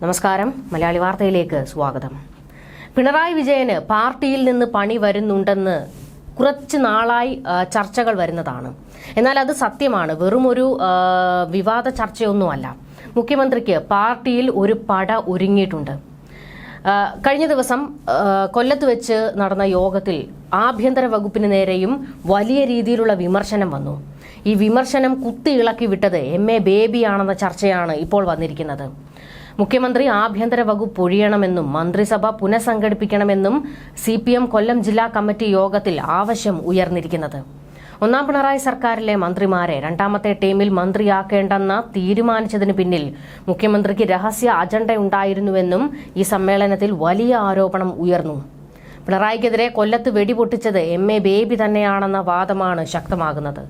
നമസ്കാരം. മലയാളി വാർത്തയിലേക്ക് സ്വാഗതം. പിണറായി വിജയന് പാർട്ടിയിൽ നിന്ന് പണി വരുന്നുണ്ടെന്ന് കുറച്ച് നാളായി ചർച്ചകൾ വരുന്നതാണ്. എന്നാൽ അത് സത്യമാണ്. വെറും ഒരു വിവാദ ചർച്ചയൊന്നുമല്ല. മുഖ്യമന്ത്രിക്ക് പാർട്ടിയിൽ ഒരു പട ഒരുങ്ങിയിട്ടുണ്ട്. കഴിഞ്ഞ ദിവസം കൊല്ലത്ത് വെച്ച് നടന്ന യോഗത്തിൽ ആഭ്യന്തര വകുപ്പിന് നേരെയും വലിയ രീതിയിലുള്ള വിമർശനം വന്നു. ഈ വിമർശനം കുത്തി ഇളക്കി വിട്ടത് എം എ ബേബിയാണെന്ന ചർച്ചയാണ് ഇപ്പോൾ വന്നിരിക്കുന്നത്. മുഖ്യമന്ത്രി ആഭ്യന്തര വകുപ്പ് ഒഴിയണമെന്നും മന്ത്രിസഭ പുനഃസംഘടിപ്പിക്കണമെന്നും സി പി എം കൊല്ലം ജില്ലാ കമ്മിറ്റി യോഗത്തിൽ ആവശ്യം ഉയർന്നിരിക്കുന്നത്. ഒന്നാം പിണറായി സർക്കാരിലെ മന്ത്രിമാരെ രണ്ടാമത്തെ ടീമിൽ മന്ത്രിയാക്കേണ്ടെന്ന തീരുമാനിച്ചതിന് പിന്നിൽ മുഖ്യമന്ത്രിക്ക് രഹസ്യ അജണ്ടയുണ്ടായിരുന്നുവെന്നും ഈ സമ്മേളനത്തിൽ വലിയ ആരോപണം ഉയർന്നു. പിണറായിക്കെതിരെ കൊല്ലത്ത് വെടിപൊട്ടിച്ചത് എം എ ബേബി തന്നെയാണെന്ന വാദമാണ് ശക്തമാകുന്നത്.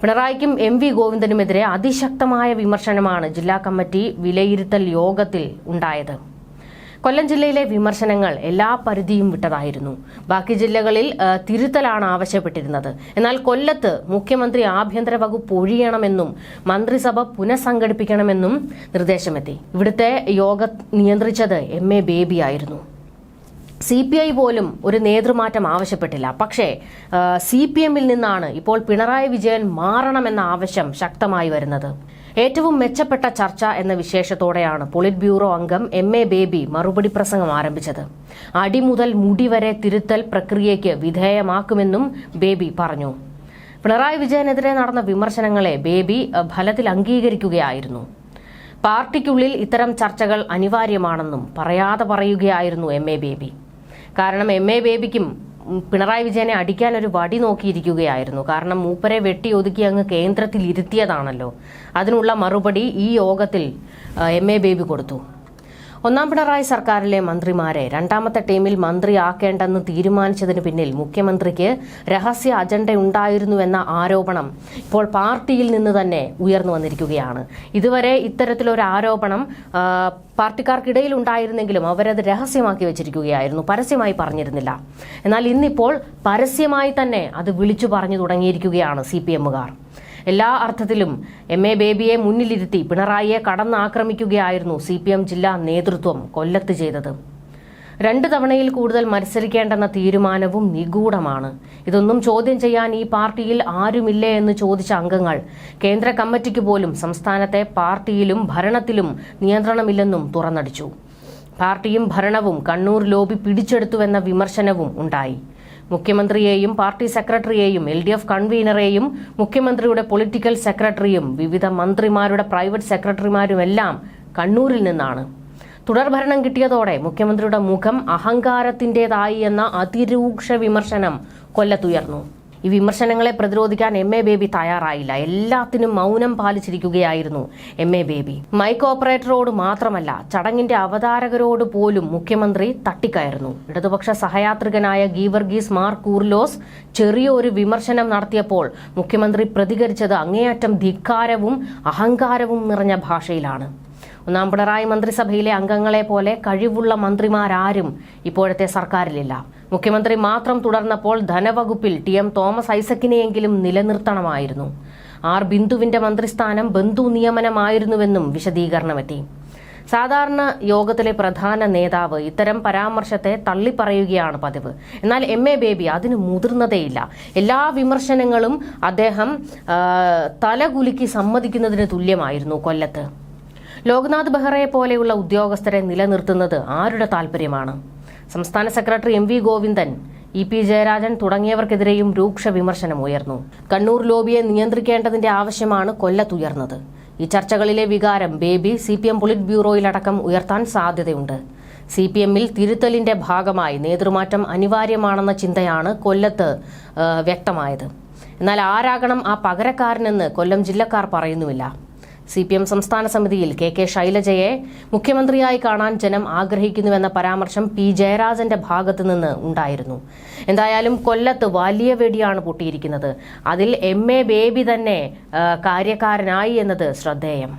പിണറായിക്കും എം വി ഗോവിന്ദനുമെതിരെ അതിശക്തമായ വിമർശനമാണ് ജില്ലാ കമ്മിറ്റി വിലയിരുത്തൽ യോഗത്തിൽ ഉണ്ടായത്. കൊല്ലം ജില്ലയിലെ വിമർശനങ്ങൾ എല്ലാ പരിധിയും വിട്ടതായിരുന്നു. ബാക്കി ജില്ലകളിൽ തിരുത്തലാണ് ആവശ്യപ്പെട്ടിരുന്നത്. എന്നാൽ കൊല്ലത്ത് മുഖ്യമന്ത്രി ആഭ്യന്തര വകുപ്പ് ഒഴിയണമെന്നും മന്ത്രിസഭ പുനഃസംഘടിപ്പിക്കണമെന്നും നിർദ്ദേശമെത്തി. ഇവിടുത്തെ യോഗം നിയന്ത്രിച്ചത് എം എ ബേബിയായിരുന്നു സി പി ഐ പോലും ഒരു നേതൃമാറ്റം ആവശ്യപ്പെട്ടില്ല. പക്ഷേ സി പി എമ്മിൽ നിന്നാണ് ഇപ്പോൾ പിണറായി വിജയൻ മാറണമെന്ന ആവശ്യം ശക്തമായി വരുന്നത്. ഏറ്റവും മെച്ചപ്പെട്ട ചർച്ച എന്ന വിശേഷത്തോടെയാണ് പൊളിറ്റ് ബ്യൂറോ അംഗം എം എ ബേബി മറുപടി പ്രസംഗം ആരംഭിച്ചത്. അടി മുതൽ മുടി വരെ തിരുത്തൽ പ്രക്രിയയ്ക്ക് വിധേയമാക്കുമെന്നും ബേബി പറഞ്ഞു. പിണറായി വിജയനെതിരെ നടന്ന വിമർശനങ്ങളെ ബേബി ഫലത്തിൽ അംഗീകരിക്കുകയായിരുന്നു. പാർട്ടിക്കുള്ളിൽ ഇത്തരം ചർച്ചകൾ അനിവാര്യമാണെന്നും പറയാതെ പറയുകയായിരുന്നു എം എ ബേബി. കാരണം എം എ ബേബിക്കും പിണറായി വിജയനെ അടിക്കാൻ ഒരു വടി നോക്കിയിരിക്കുകയായിരുന്നു. കാരണം മൂപ്പരെ വെട്ടി ഒതുക്കി അങ്ങ് കേന്ദ്രത്തിൽ ഇരുത്തിയതാണല്ലോ അതിനുള്ള മറുപടി ഈ യോഗത്തിൽ എം എ ബേബി കൊടുത്തു. ഒന്നാം പിണറായി സർക്കാരിലെ മന്ത്രിമാരെ രണ്ടാമത്തെ ടീമിൽ മന്ത്രിയാക്കേണ്ടെന്ന് തീരുമാനിച്ചതിന് പിന്നിൽ മുഖ്യമന്ത്രിക്ക് രഹസ്യ അജണ്ടയുണ്ടായിരുന്നുവെന്ന ആരോപണം ഇപ്പോൾ പാർട്ടിയിൽ നിന്ന് തന്നെ ഉയർന്നു വന്നിരിക്കുകയാണ്. ഇതുവരെ ഇത്തരത്തിലൊരു ആരോപണം പാർട്ടിക്കാർക്കിടയിൽ ഉണ്ടായിരുന്നെങ്കിലും അവരത് രഹസ്യമാക്കി വെച്ചിരിക്കുകയായിരുന്നു. പരസ്യമായി പറഞ്ഞിരുന്നില്ല. എന്നാൽ ഇന്നിപ്പോൾ പരസ്യമായി തന്നെ അത് വിളിച്ചു പറഞ്ഞു തുടങ്ങിയിരിക്കുകയാണ് സി പി എമ്മുകാർ. എല്ലാ അർത്ഥത്തിലും എം എ ബേബിയെ മുന്നിലിരുത്തി പിണറായിയെ കടന്നാക്രമിക്കുകയായിരുന്നു സി പി എം ജില്ലാ നേതൃത്വം കൊല്ലത്ത് ചെയ്തത്. രണ്ട് തവണയിൽ കൂടുതൽ മത്സരിക്കേണ്ടെന്ന തീരുമാനവും നിഗൂഢമാണ്. ഇതൊന്നും ചോദ്യം ചെയ്യാൻ ഈ പാർട്ടിയിൽ ആരുമില്ലേ എന്ന് ചോദിച്ച അംഗങ്ങൾ കേന്ദ്ര കമ്മിറ്റിക്ക് പോലും സംസ്ഥാനത്തെ പാർട്ടിയിലും ഭരണത്തിലും നിയന്ത്രണമില്ലെന്നും തുറന്നടിച്ചു. പാർട്ടിയും ഭരണവും കണ്ണൂർ ലോബി പിടിച്ചെടുത്തുവെന്ന വിമർശനവും ഉണ്ടായി. മുഖ്യമന്ത്രിയെയും പാർട്ടി സെക്രട്ടറിയെയും എൽ ഡി എഫ് കൺവീനറെയും മുഖ്യമന്ത്രിയുടെ പൊളിറ്റിക്കൽ സെക്രട്ടറിയും വിവിധ മന്ത്രിമാരുടെ പ്രൈവറ്റ് സെക്രട്ടറിമാരുമെല്ലാം കണ്ണൂരിൽ നിന്നാണ്. തുടർഭരണം കിട്ടിയതോടെ മുഖ്യമന്ത്രിയുടെ മുഖം അഹങ്കാരത്തിന്റേതായി എന്ന അതിരൂക്ഷ വിമർശനം കൊല്ലത്തുയർന്നു. ഈ വിമർശനങ്ങളെ പ്രതിരോധിക്കാൻ എം എ ബേബി തയ്യാറായില്ല. എല്ലാത്തിനും മൗനം പാലിച്ചിരിക്കുകയായിരുന്നു എം എ ബേബി മൈക്ക് ഓപ്പറേറ്ററോട് മാത്രമല്ല ചടങ്ങിന്റെ അവതാരകരോട് പോലും മുഖ്യമന്ത്രി തട്ടിക്കയറുന്നു. ഇടതുപക്ഷ സഹയാത്രികനായ ഗീവർഗീസ് മാർ കൂർലോസ് ചെറിയ ഒരു വിമർശനം നടത്തിയപ്പോൾ മുഖ്യമന്ത്രി പ്രതികരിച്ചത് അങ്ങേയറ്റം ധിക്കാരവും അഹങ്കാരവും നിറഞ്ഞ ഭാഷയിലാണ്. ഒന്നാം പിണറായി മന്ത്രിസഭയിലെ അംഗങ്ങളെ പോലെ കഴിവുള്ള മന്ത്രിമാരാരും ഇപ്പോഴത്തെ സർക്കാരിലില്ല. മുഖ്യമന്ത്രി മാത്രം തുടർന്നപ്പോൾ ധനവകുപ്പിൽ ടി എം തോമസ് ഐസക്കിനെയെങ്കിലും നിലനിർത്തണമായിരുന്നു. ആർ ബിന്ദുവിന്റെ മന്ത്രിസ്ഥാനം ബന്ധു നിയമനമായിരുന്നുവെന്നും വിശദീകരണമെത്തി. സാധാരണ യോഗത്തിലെ പ്രധാന നേതാവ് ഇത്തരം പരാമർശത്തെ തള്ളിപ്പറയുകയാണ് പതിവ്. എന്നാൽ എം എ ബേബി അതിന് മുതിർന്നതേയില്ല. എല്ലാ വിമർശനങ്ങളും അദ്ദേഹം തലകുലുക്കി സമ്മതിക്കുന്നതിന് തുല്യമായിരുന്നു കൊല്ലത്ത്. ലോക്നാഥ് ബെഹ്റയെ പോലെയുള്ള ഉദ്യോഗസ്ഥരെ നിലനിർത്തുന്നത് ആരുടെ താൽപര്യമാണ്? സംസ്ഥാന secretary M V Govindan E P Jayarajan തുടങ്ങിയവർക്കെതിരെയും രൂക്ഷ വിമർശനം ഉയർന്നു. കണ്ണൂർ ലോബിയെ നിയന്ത്രിക്കേണ്ടതിന്റെ ആവശ്യമാണ് കൊല്ലത്തുയർന്നത്. ഈ ചർച്ചകളിലെ വികാരം Baby C P M polit ബ്യൂറോയിലടക്കം ഉയർത്താൻ സാധ്യതയുണ്ട്. സി പി എമ്മിൽ തിരുത്തലിന്റെ ഭാഗമായി നേതൃമാറ്റം അനിവാര്യമാണെന്ന ചിന്തയാണ് കൊല്ലത്ത് വ്യക്തമായത്. എന്നാൽ ആരാകണം ആ പകരക്കാരനെന്ന് കൊല്ലം ജില്ലക്കാർ പറയുന്നുമില്ല. സി പി എം സംസ്ഥാന സമിതിയിൽ കെ കെ ശൈലജയെ മുഖ്യമന്ത്രിയായി കാണാൻ ജനം ആഗ്രഹിക്കുന്നുവെന്ന പരാമർശം പി ജയരാജന്റെ ഭാഗത്തു നിന്ന് ഉണ്ടായിരുന്നു. എന്തായാലും കൊല്ലത്ത് വലിയ വെടിയാണ് പൊട്ടിയിരിക്കുന്നത്. അതിൽ എം എ ബേബി തന്നെ കാര്യക്കാരനായി എന്നത് ശ്രദ്ധേയം.